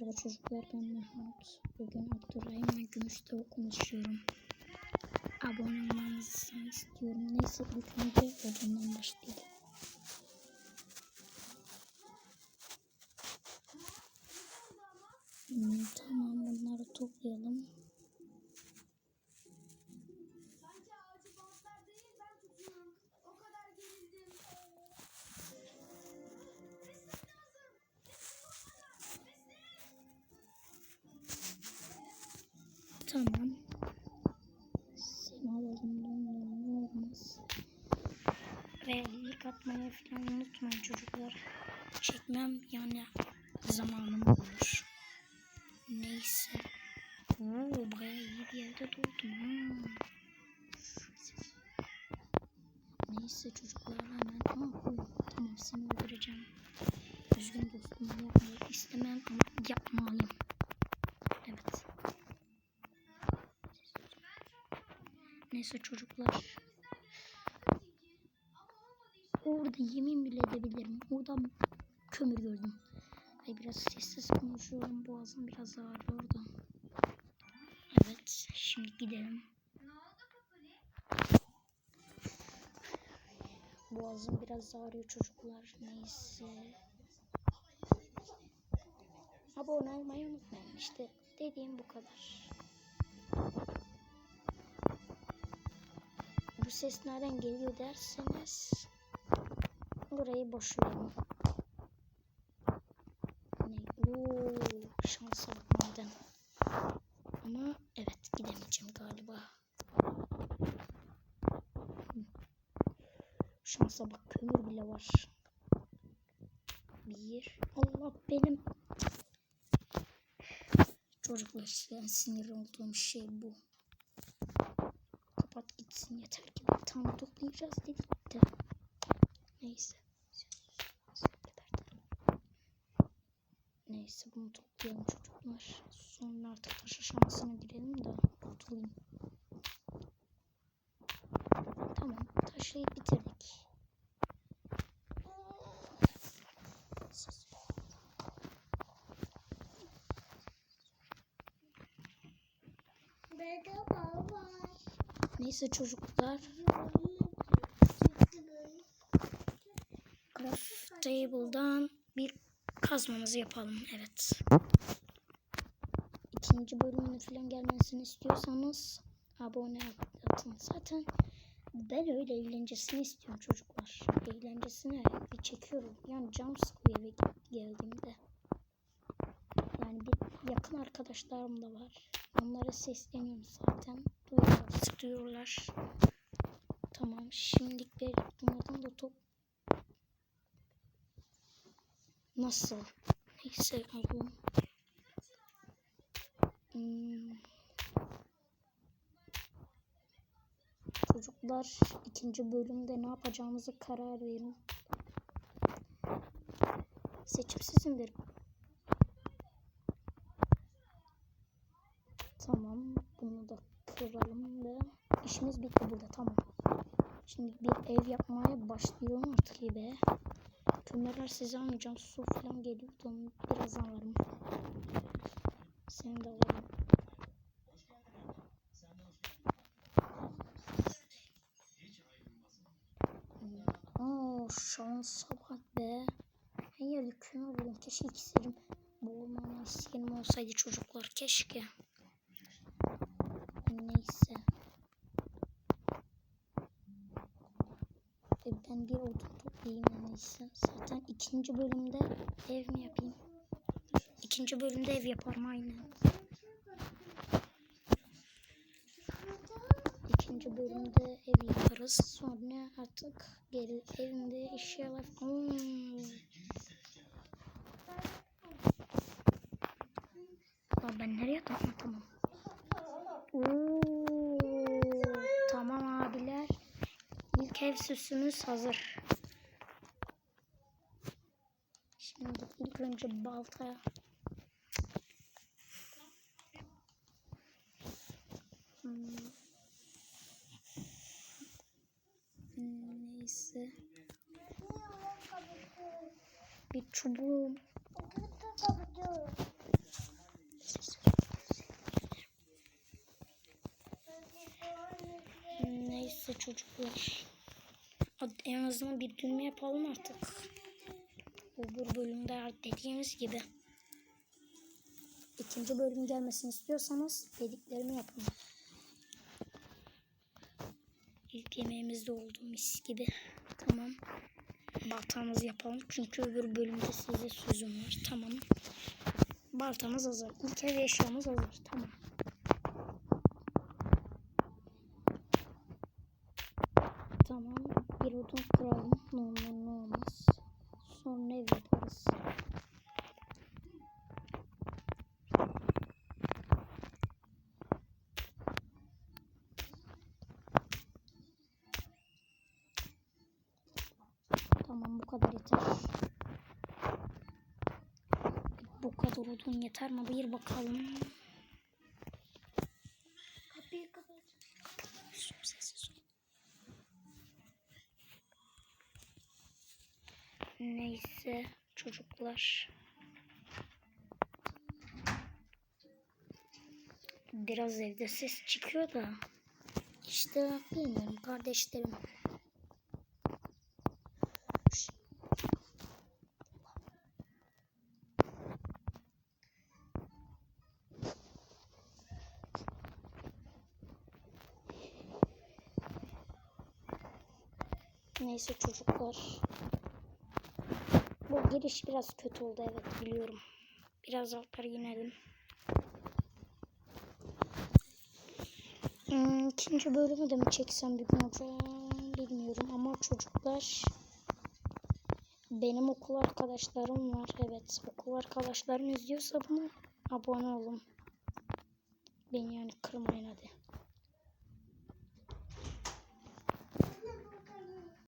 Merhaba çocuklar ben Mahmut. Bugün Abdurrahim Gümüş'te konuşuyorum. Abone olmanızı istiyorum. Neyse ilk önce odundan başlayalım. Hmm, tamam atmayı falan unutmayın çocuklar. Çekmem yani zamanım olur. Neyse. Oo, bayağı iyi bir yerde doğdum ha. Neyse çocuklar hemen ama bu tamam seni öldüreceğim. Üzgün dostum yapmayı istemem ama yapmalıyım. Evet. Neyse çocuklar. Orada yemin bile edebilirim. Orada kömür gördüm. Ay biraz sessiz konuşuyorum. Boğazım biraz ağrıyor da. Evet. Şimdi gidelim. Boğazım biraz ağrıyor çocuklar. Neyse. Abone olmayı unutmayın. İşte dediğim bu kadar. Bu ses nereden geliyor derseniz burayı boş verin. Ne? Oo, şansa bak maden. Ama evet gidemeyeceğim galiba. Şansa bak kömür bile var. Bir. Allah benim. Çocuklar işte sinir olduğum şey bu. Kapat gitsin yeter ki tane toplayacağız dedik de. Neyse. Neyse bunu toplayalım çocuklar. Sonra artık taş aşamasına girelim de kurtulayım. Tamam taşı bitirdik. Neyse çocuklar. Craft table'dan bir kazmamızı yapalım. Evet. İkinci bölümünün falan gelmesini istiyorsanız abone atın. Zaten ben öyle eğlencesini istiyorum çocuklar. Eğlencesini bir çekiyorum. Yani cam sıkıyor eve geldiğimde. Yani bir yakın arkadaşlarım da var. Onlara sesleniyorum zaten. Duyuyorlar, sıkıyorlar. Tamam şimdilik bunlardan da top Nasıl? Neyse alalım. Hmm. Çocuklar ikinci bölümde ne yapacağımızı karar verin. Seçim sizindir. Tamam bunu da kıralım ve işimiz bitti burada tamam. Şimdi bir ev yapmaya başlıyorum artık be. Kömürler size almayacağım. Su falan geliyor. onu Biraz alırım. Seni de alırım. Oo şansa bak be. Her yerde kömür buldum. Keşke iksirim. Boğulmama isteğim olsaydı çocuklar. Keşke. Neyse. E, ben bir odun iyisi. Zaten ikinci bölümde ev mi yapayım? İkinci bölümde ev yaparım aynen. İkinci bölümde ev yaparız. Sonra artık geri evimde eşyalar Hmm. Aa, ben nereye yaptım? Tamam. Oo, tamam abiler. İlk ev süsümüz hazır. Şimdi ilk önce baltaya. Hmm. Neyse. Bir çubuğum. Neyse çocuklar. En azından bir düğme yapalım artık. Öbür bölümde dediğimiz gibi. İkinci bölüm gelmesini istiyorsanız dediklerimi yapın. İlk yemeğimiz de oldu mis gibi. Tamam. Baltamızı yapalım. Çünkü öbür bölümde size sözüm var. Tamam. Baltamız hazır. İlk ev eşyamız hazır. Tamam. Tamam. Bir odun kuralım. Ne olur ne olmaz. Sonra ev yaparız. Tamam bu kadar yeter. Bu kadar odun yeter mi? Bir bakalım. Kapıyı kapat. Sus, Sessiz ol. Neyse çocuklar. Biraz evde ses çıkıyor da. İşte bilmiyorum kardeşlerim. Neyse çocuklar. Bu giriş biraz kötü oldu evet biliyorum. Biraz altları inelim. Hmm, ikinci bölümü de mi çeksem bir gün hocam bilmiyorum ama çocuklar benim okul arkadaşlarım var evet okul arkadaşlarım izliyorsa bunu abone olun. Beni yani kırmayın hadi.